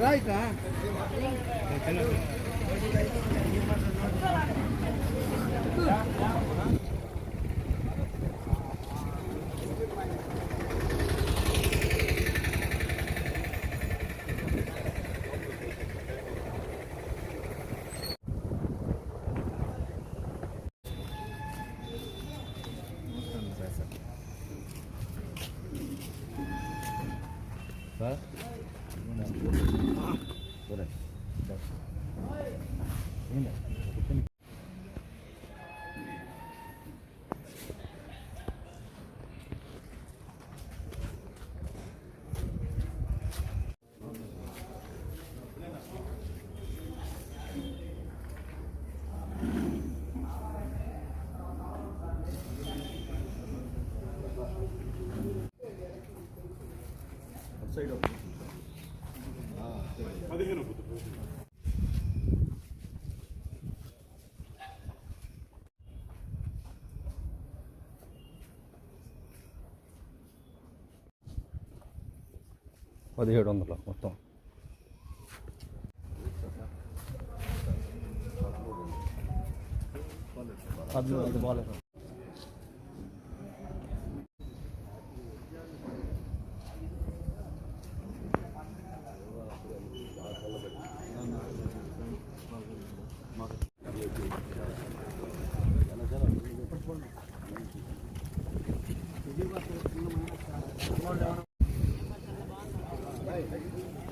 来啦！Hả? Boleh. Boleh. Side పదిహేను పదిహేడు వందలు మొత్తం. అది బాగాలేదు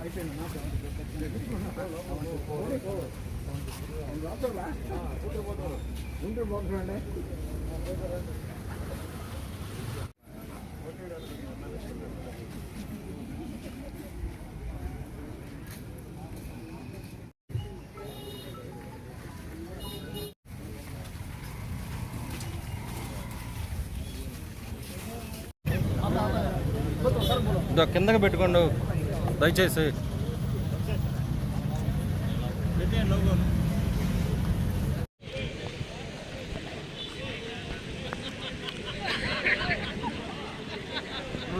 అయిపోయింది కిందకి పెట్టుకోండు. దయచేసి.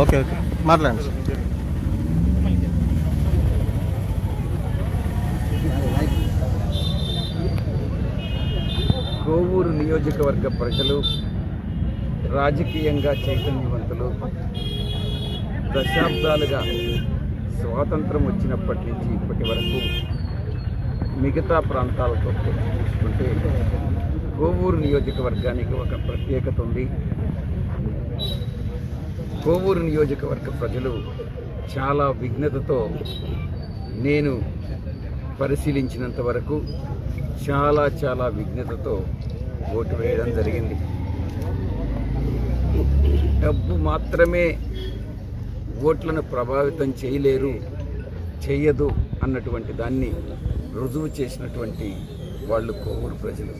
Okay okay. మాట్లాడండి కోవూరు నియోజకవర్గ ప్రజలు రాజకీయంగా చైతన్యవంతులు దశాబ్దాలుగా స్వాతంత్రం వచ్చినప్పటి నుంచి ఇప్పటి వరకు మిగతా ప్రాంతాలతో చూసుకుంటే కోవూరు నియోజకవర్గానికి ఒక ప్రత్యేకత ఉంది. కోవూరు నియోజకవర్గ ప్రజలు చాలా విఘ్నతతో నేను పరిశీలించినంత వరకు చాలా చాలా విఘ్నతతో ఓటు వేయడం జరిగింది. డబ్బు మాత్రమే ఓట్లను ప్రభావితం చేయలేరు చేయదు అన్నటువంటి దాన్ని రుజువు చేసినటువంటి వాళ్ళు కోవూరు ప్రజలు.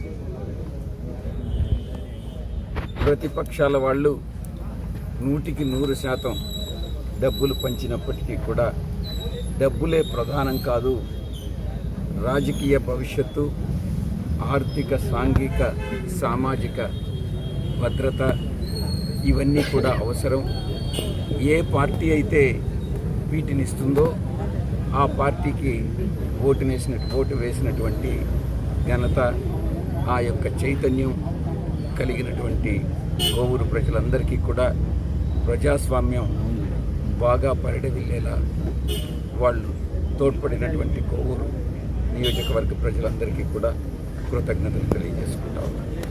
ప్రతిపక్షాల వాళ్ళు నూటికి నూరు శాతం డబ్బులు పంచినప్పటికీ కూడా డబ్బులే ప్రధానం కాదు రాజకీయ భవిష్యత్తు ఆర్థిక సాంఘిక సామాజిక భద్రత ఇవన్నీ కూడా అవసరం. ఏ పార్టీ అయితే వీటిని ఇస్తుందో ఆ పార్టీకి ఓటు వేసిన ఓటు వేసినటువంటి ఘనత ఆ యొక్క చైతన్యం కలిగినటువంటి కోవూరు ప్రజలందరికీ కూడా ప్రజాస్వామ్యం బాగా పరిడవిల్లేలా వాళ్ళు తోడ్పడినటువంటి కోవూరు నియోజకవర్గ ప్రజలందరికీ కూడా కృతజ్ఞతలు తెలియజేసుకుంటా ఉన్నాను.